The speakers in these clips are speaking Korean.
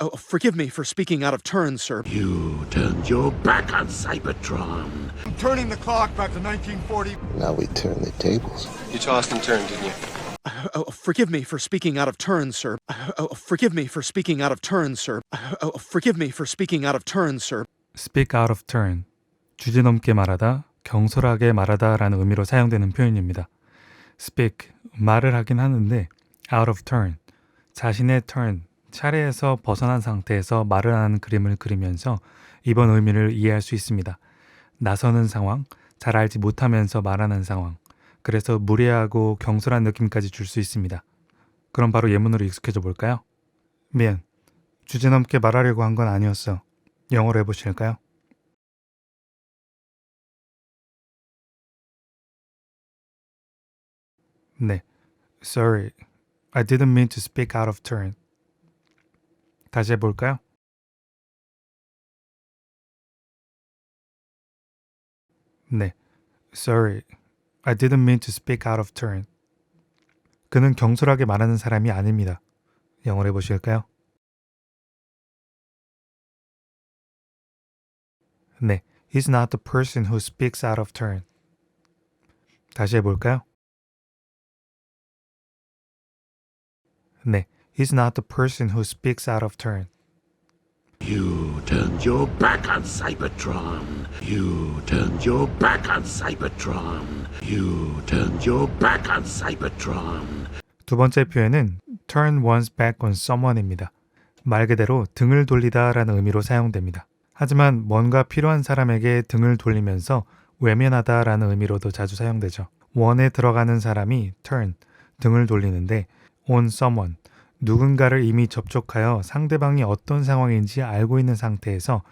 Oh, forgive me for speaking out of turn, sir. You turned your back on Cybertron. turning the clock back to 1940. Now we turn the tables. You tossed and turned, didn't you? Oh, forgive me for speaking out of turn, sir. Oh, forgive me for speaking out of turn, sir. Oh, forgive me for speaking out of turn, sir. speak out of turn, 주제넘게 말하다, 경솔하게 말하다라는 의미로 사용되는 표현입니다. speak, 말을 하긴 하는데 out of turn, 자신의 turn, 차례에서 벗어난 상태에서 말을 하는 그림을 그리면서 이번 의미를 이해할 수 있습니다. 나서는 상황, 잘 알지 못하면서 말하는 상황, 그래서 무례하고 경솔한 느낌까지 줄 수 있습니다. 그럼 바로 예문으로 익숙해져 볼까요? 미안, 주제 넘게 말하려고 한 건 아니었어. 영어로 해보실까요? 네. Sorry. I didn't mean to speak out of turn. 다시 해볼까요? 네. Sorry. I didn't mean to speak out of turn. 그는 경솔하게 말하는 사람이 아닙니다. 영어로 해보실까요? 네. He's not the person who speaks out of turn. 다시 해볼까요? 네. He's not the person who speaks out of turn. You turned your back on Cybertron. You turned your back on Cybertron. You turned your back on Cybertron. 두 번째 표현은 turn one's back on someone입니다. 말 그대로 등을 돌리다라는 의미로 사용됩니다. 하지만 뭔가 필요한 사람에게 등을 돌리면서 외면하다라는 의미로도 자주 사용되죠. one에 들어가는 사람이 turn, 등을 돌리는데 on someone, 누군가를 이미 접촉하여 상대방이 어떤 상황인지 알고 있는 상태에서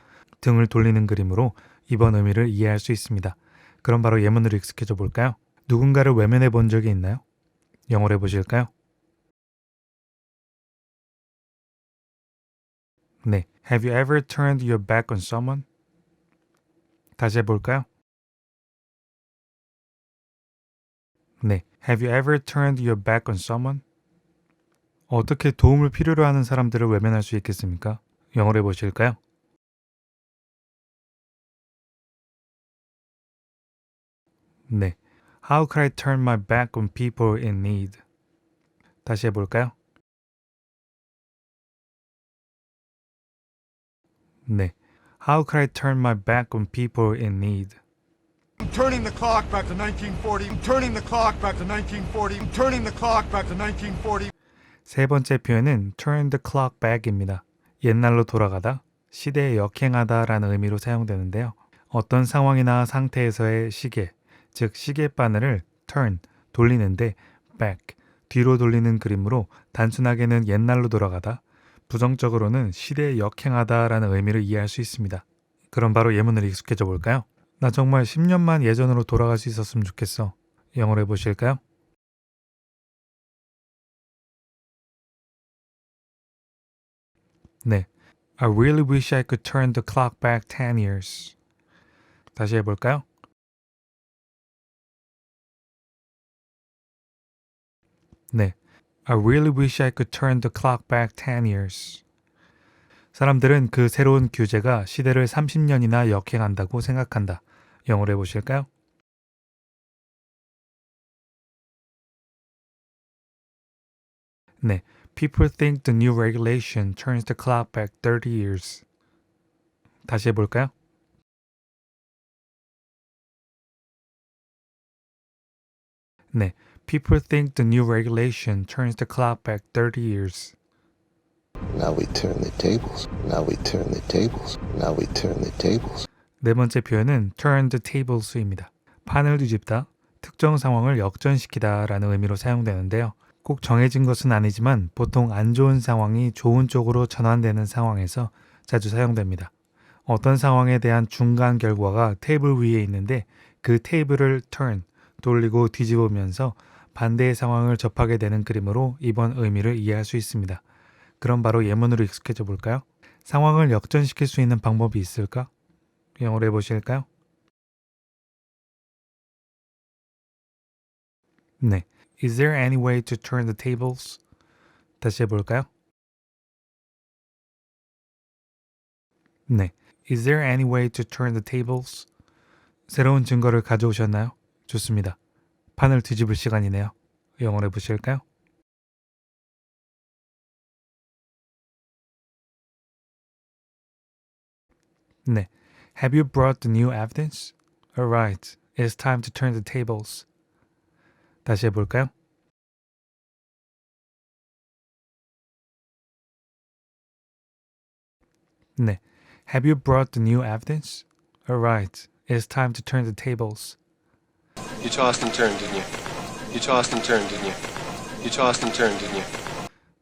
등을 돌리는 그림으로 이번 의미를 이해할 수 있습니다. 그럼 바로 예문으로 익숙해져 볼까요? 누군가를 외면해 본 적이 있나요? 영어로 해보실까요? 네. Have you ever turned your back on someone? 다시 해볼까요? 네. Have you ever turned your back on someone? 어떻게 도움을 필요로 하는 사람들을 외면할 수 있겠습니까? 영어로 해 보실까요? 네. How could I turn my back on people in need? 다시 해 볼까요? 네. How could I turn my back on people in need? turning the clock back to 1940. turning the clock back to 1940. turning the clock back to 1940. 세 번째 표현은 turn the clock back입니다. 옛날로 돌아가다, 시대에 역행하다라는 의미로 사용되는데요. 어떤 상황이나 상태에서의 시계, 즉 시계 바늘을 turn, 돌리는데 back, 뒤로 돌리는 그림으로 단순하게는 옛날로 돌아가다, 부정적으로는 시대에 역행하다라는 의미를 이해할 수 있습니다. 그럼 바로 예문을 익숙해져 볼까요? 나 정말 10년만 예전으로 돌아갈 수 있었으면 좋겠어. 영어로 해보실까요? 네. I really wish I could turn the clock back 10 years. 다시 해볼까요? 네. I really wish I could turn the clock back 10 years. 사람들은 그 새로운 규제가 시대를 30년이나 역행한다고 생각한다. 영어로 해보실까요? 네. People think the new regulation turns the clock back 30 years. 다시 해볼까요? 네. People think the new regulation turns the clock back 30 years. Now we turn the tables. Now we turn the tables. Now we turn the tables. 네 번째 표현은 turn the tables입니다. 판을 뒤집다, 특정 상황을 역전시키다 라는 의미로 사용되는데요. 꼭 정해진 것은 아니지만 보통 안 좋은 상황이 좋은 쪽으로 전환되는 상황에서 자주 사용됩니다. 어떤 상황에 대한 중간 결과가 테이블 위에 있는데 그 테이블을 turn, 돌리고 뒤집으면서 반대의 상황을 접하게 되는 그림으로 이번 의미를 이해할 수 있습니다. 그럼 바로 예문으로 익숙해져 볼까요? 상황을 역전시킬 수 있는 방법이 있을까? 영어로 해보실까요? 네. Is there any way to turn the tables? 다시 해볼까요? 네. Is there any way to turn the tables? 새로운 증거를 가져오셨나요? 좋습니다. 판을 뒤집을 시간이네요. 영어로 해보실까요? 네. Have you brought the new evidence? Alright. It's time to turn the tables. 다시 해볼까요? 네. Have you brought the new evidence? Alright. It's time to turn the tables. You tossed and turned, didn't you? You tossed and turned, didn't you? You tossed and turned, didn't you?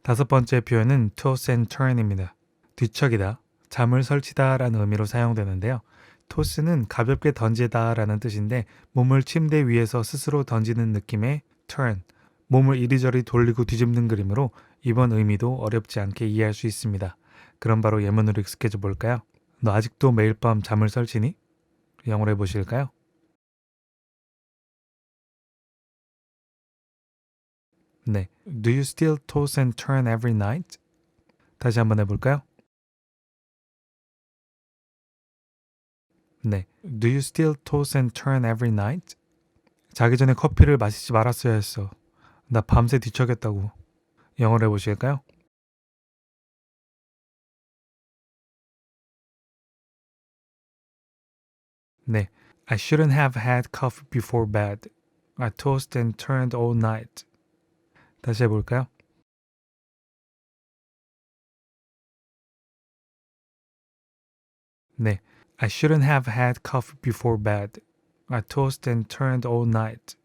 다섯 번째 표현은 toss and turn입니다. 뒤척이다, 잠을 설치다 라는 의미로 사용되는데요. Toss는 가볍게 던지다 라는 뜻인데 몸을 침대 위에서 스스로 던지는 느낌의 turn, 몸을 이리저리 돌리고 뒤집는 그림으로 이번 의미도 어렵지 않게 이해할 수 있습니다. 그럼 바로 예문으로 익숙해져 볼까요? 너 아직도 매일 밤 잠을 설치니? 영어로 해보실까요? 네. Do you still toss and turn every night? 다시 한번 해볼까요? 네. Do you still toss and turn every night? 자기 전에 커피를 마시지 말았어야 했어. 나 밤새 뒤척였다고. 영어로 해보실까요? 네. I shouldn't have had coffee before bed. I tossed and turned all night. 다시 해볼까요? 네. I shouldn't have had coffee before bed. I tossed and turned all night.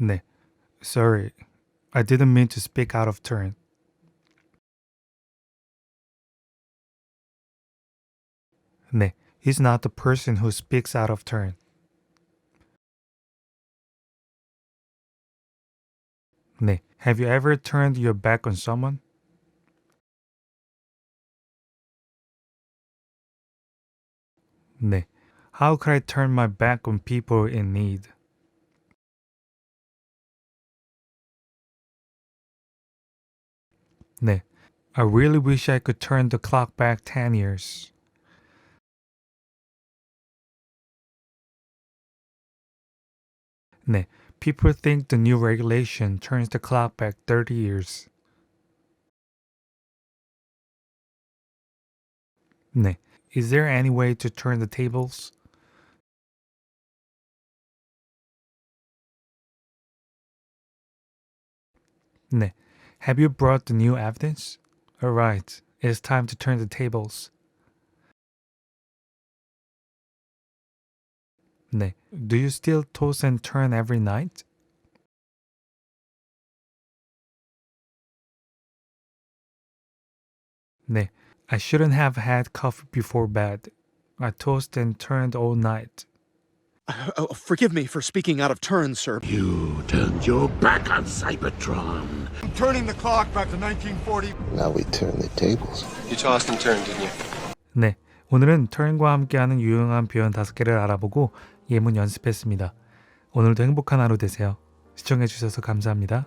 네. Sorry. I didn't mean to speak out of turn. 네. He's not the person who speaks out of turn. 네. Have you ever turned your back on someone? 네. How could I turn my back on people in need? 네. I really wish I could turn the clock back 10 years. 네. People think the new regulation turns the clock back 30 years. 네. Is there any way to turn the tables? 네. Have you brought the new evidence? Alright. It's time to turn the tables. 네. Do you still toss and turn every night? 네. I shouldn't have had coffee before bed. I tossed and turned all night. Oh, forgive me for speaking out of turn, sir. You turned your back on Cybertron. I'm turning the clock back to 1940. Now we turn the tables. You tossed and turned, didn't you? 네. 오늘은 turn과 함께하는 유용한 표현 다섯 개를 알아보고 예문 연습했습니다. 오늘도 행복한 하루 되세요. 시청해주셔서 감사합니다.